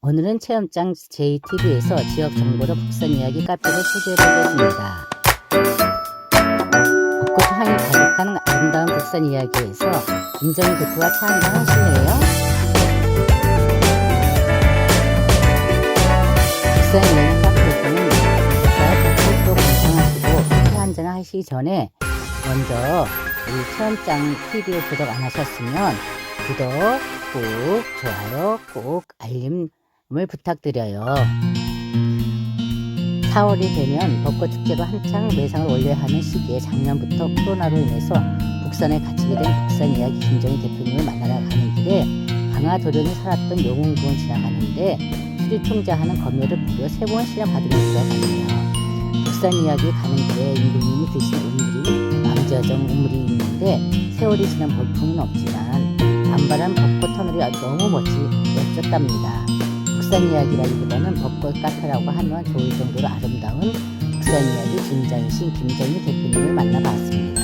오늘은 체험장 JTB에서 지역 정보로 북산 이야기 카페를 소개해보겠습니다. 벚꽃 향이 가득한 아름다운 북산 이야기에서 김정희 대표와 차 한잔 하실래요? 북산 이야기 카페에서는 벚꽃도 감상하시고 차 한잔 하시기 전에 먼저 우리 체험장 TV를 구독 안 하셨으면 구독 꼭 좋아요 꼭 알림 을 부탁드려요. 4월이 되면 벚꽃 축제로 한창 매상을 올려야 하는 시기에 작년부터 코로나로 인해서 북산에 갇히게 된 북산 이야기 김정희 대표님을 만나러 가는 길에 강화 도련이 살았던 용웅궁을 지나가는데 수리통자하는 검열을 무려 세 번씩이나 받으면서 들어갔네요. 북산 이야기 가는 길에 임금님이 드신 우물이 망저정 우물이 있는데 세월이 지난 볼품은 없지만 반발한 벚꽃 터널이 너무 멋지 멋졌답니다. 북산 이야기라기보다는 벚꽃 카페라고 하면 좋을 정도로 아름다운 북산 이야기 김장신 김정희 대표님을 만나봤습니다.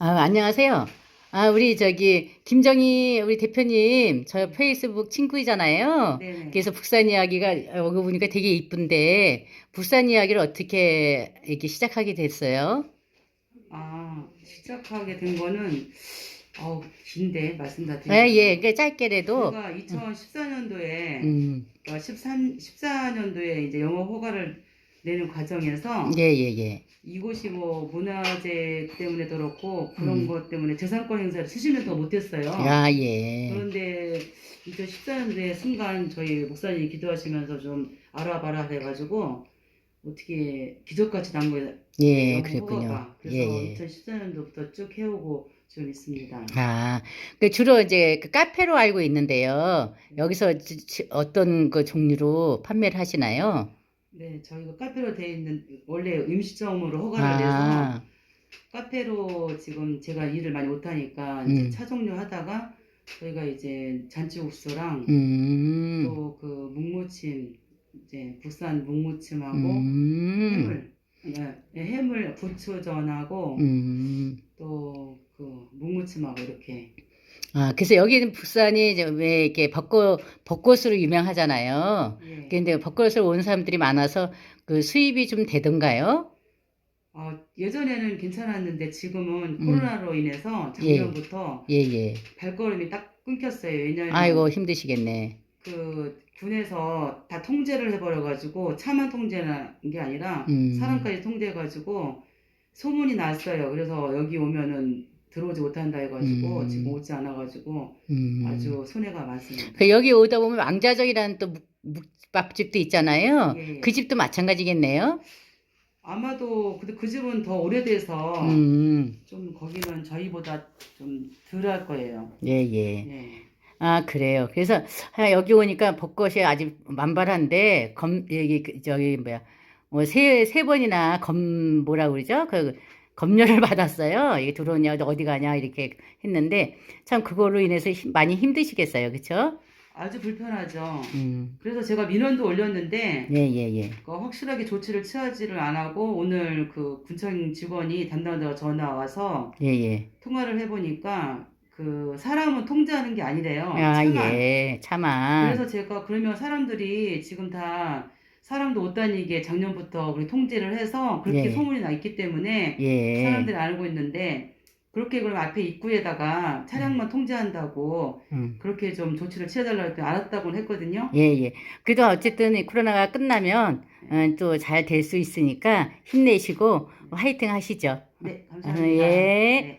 아, 안녕하세요. 아, 우리 저기 김정희 우리 대표님 저 페이스북 친구이잖아요. 네네. 그래서 북산 이야기가 여기 보니까 되게 이쁜데 북산 이야기를 어떻게 이렇게 시작하게 됐어요? 아, 시작하게 된 거는, 어 긴데, 말씀 다 드리면. 예, 예. 그러니까 짧게라도 제가 2014년도에, 음. 13, 14년도에 이제 영어 허가를 내는 과정에서, 예, 예, 예. 이곳이 뭐 문화재 때문에도 그렇고, 그런 음. 것 때문에 재산권 행사를 70년 동안 못했어요. 야, 예. 그런데 2014년도에 순간 저희 목사님이 기도하시면서 좀 알아봐라 해가지고, 어떻게 기적같이 난 거예요. 예, 그랬군요. 허가가. 그래서 예, 예. 2014년도부터 쭉 해오고 지금 있습니다. 아, 그 주로 이제 그 카페로 알고 있는데요. 여기서 지- 지- 어떤 그 종류로 판매를 하시나요? 네, 저희가 카페로 돼 있는 원래 음식점으로 허가를 내서 아, 카페로 지금 제가 일을 많이 못하니까 음. 이제 차 종류 하다가 저희가 이제 잔치국수랑 음, 또 그 묵무침 이제 부산 묵무침하고 음, 해물 네, 네, 해물 부추전하고 음. 또그 묵무침하고 이렇게 아, 그래서 여기는 북산이 이제 왜 이렇게 벚꽃, 벚꽃으로 유명하잖아요. 예. 근데 벚꽃을 온 사람들이 많아서 그 수입이 좀 되던가요? 아, 예전에는 괜찮았는데 지금은 음. 코로나로 인해서 작년부터 예, 예. 발걸음이 딱 끊겼어요. 왜냐하면 아이고, 힘드시겠네. 그 군에서 다 통제를 해버려가지고 차만 통제한 게 아니라 음. 사람까지 통제해가지고 소문이 났어요. 그래서 여기 오면은 들어오지 못한다 해가지고 음. 지금 오지 않아가지고 음. 아주 손해가 많습니다. 그 여기 오다 보면 왕자적이라는 또 묵- 묵밥집도 있잖아요. 예, 예. 그 집도 마찬가지겠네요. 아마도 근데 그 집은 더 오래돼서 음, 좀 거기는 저희보다 좀 덜 할 거예요. 예, 예. 예. 아, 그래요. 그래서 하, 여기 오니까 벚꽃이 아직 만발한데, 검, 여기, 그, 저기, 뭐야, 뭐, 세, 세 번이나 검, 뭐라 그러죠? 그, 검열을 받았어요. 이게 들어오냐, 어디 가냐, 이렇게 했는데, 참, 그걸로 인해서 힘- 많이 힘드시겠어요. 그쵸? 아주 불편하죠. 음, 그래서 제가 민원도 올렸는데 예, 예, 예. 그 확실하게 조치를 취하지를 안 하고 오늘 그 군청 직원이 담당자가 전화 와서 예, 예. 통화를 해보니까 그 사람은 통제하는 게 아니래요. 아, 차만. 예. 차만. 그래서 제가 그러면 사람들이 지금 다 사람도 못 다니게 작년부터 우리 통제를 해서 그렇게 예. 소문이 나 있기 때문에 예. 사람들이 알고 있는데 그렇게 그럼 앞에 입구에다가 차량만 통제한다고 음. 그렇게 좀 조치를 취해달라고 했더니 알았다고는 했거든요. 예, 예. 그래도 어쨌든 이 코로나가 끝나면 어, 또잘 될 수 있으니까 힘내시고 화이팅 하시죠. 네, 아, 감사합니다. 예. 네.